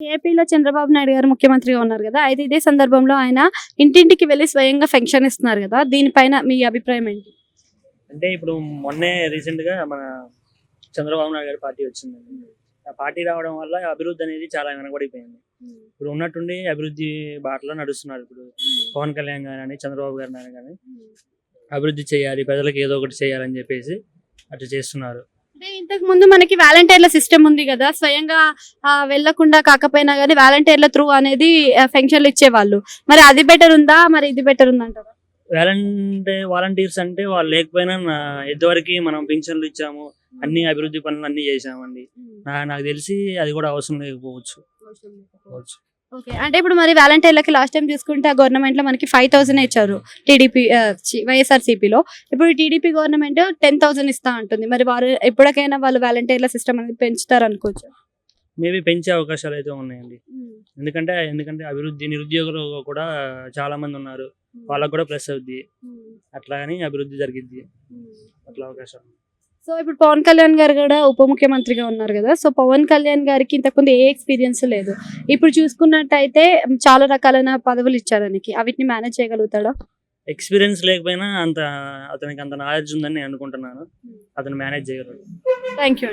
ఏపీలో చంద్రబాబు నాయుడు గారు ముఖ్యమంత్రిగా ఉన్నారు కదా అయితే ఇదే సందర్భంలో ఆయన ఇంటింటికి వెళ్ళి స్వయంగా ఫంక్షన్ ఇస్తున్నారు కదా దీనిపైన మీ అభిప్రాయం ఏంటి? అంటే ఇప్పుడు మొన్నే రీసెంట్గా మన చంద్రబాబు నాయుడు గారి పార్టీ వచ్చిందండి ఆ పార్టీ రావడం వల్ల అభివృద్ధి అనేది చాలా వెనకబడిపోయింది. ఇప్పుడు ఉన్నట్టుండి అభివృద్ధి బాటలో నడుస్తున్నారు ఇప్పుడు పవన్ కళ్యాణ్ గారు చంద్రబాబు గారు కానీ. అభివృద్ధి చేయాలి ప్రజలకు ఏదో ఒకటి చేయాలని చెప్పేసి అట్లా చేస్తున్నారు. అంటే ఇంతకు ముందు మనకి వాలంటీర్ల సిస్టమ్ ఉంది కదా స్వయంగా ఆ, వెళ్ళకుండా కాకపోయినా కానీ వాలంటీర్ల త్రూ అనేది ఫెన్షన్లు ఇచ్చేవాళ్ళు. మరి అది బెటర్ ఉందా? మరి ఇది బెటర్ ఉందంటారా వాలంటీ వాలంటీర్స్ అంటే వాళ్ళు లేకపోయినా ఇదివరకు మనం పింఛన్లు ఇచ్చాము అన్ని అభివృద్ధి పనులు అన్ని చేసామండి నాకు తెలిసి అది కూడా అవసరం లేకపోవచ్చు. పోవచ్చు. ఓకే. అంటే ఇప్పుడు మరి వాలంటీర్లకి లాస్ట్ టైం చూసుకుంటే గవర్నమెంట్లో మనకి ఫైవ్ థౌసండ్ ఇచ్చారు టీడీపీ వైఎస్ఆర్ సిపిలో ఇప్పుడు టీడీపీ గవర్నమెంట్ టెన్ థౌసండ్ ఇస్తా ఉంటుంది మరి వారు ఎప్పటికైనా వాళ్ళు వాలంటీర్ల సిస్టమ్ అనేది పెంచుతారు అనుకోవచ్చు. మేబీ పెంచే అవకాశాలు అయితే ఉన్నాయండి. ఎందుకంటే ఎందుకంటే అభివృద్ధి నిరుద్యోగులు కూడా చాలా మంది ఉన్నారు. వాళ్ళకు కూడా ప్లస్ అవుద్ది అట్లా అని అభివృద్ధి జరిగిద్ది. అట్లా అవకాశం సో ఇప్పుడు పవన్ కళ్యాణ్ గారు కూడా ఉప ముఖ్యమంత్రిగా ఉన్నారు కదా. సో పవన్ కళ్యాణ్ గారికి ఇంతకుముందు ఏ ఎక్స్పీరియన్స్ లేదు. ఇప్పుడు చూసుకున్నట్టయితే చాలా రకాలైన పదవులు ఇచ్చారు ఆయనకి. అవిటిని మేనేజ్ చేయగలుగుతాడా? ఎక్స్పీరియన్స్ లేకపోయినా అంత అతనికి అంత నాలెడ్జ్ ఉందని నేను అనుకుంటున్నాను. అతను మేనేజ్ చేయగలరు థ్యాంక్ యూ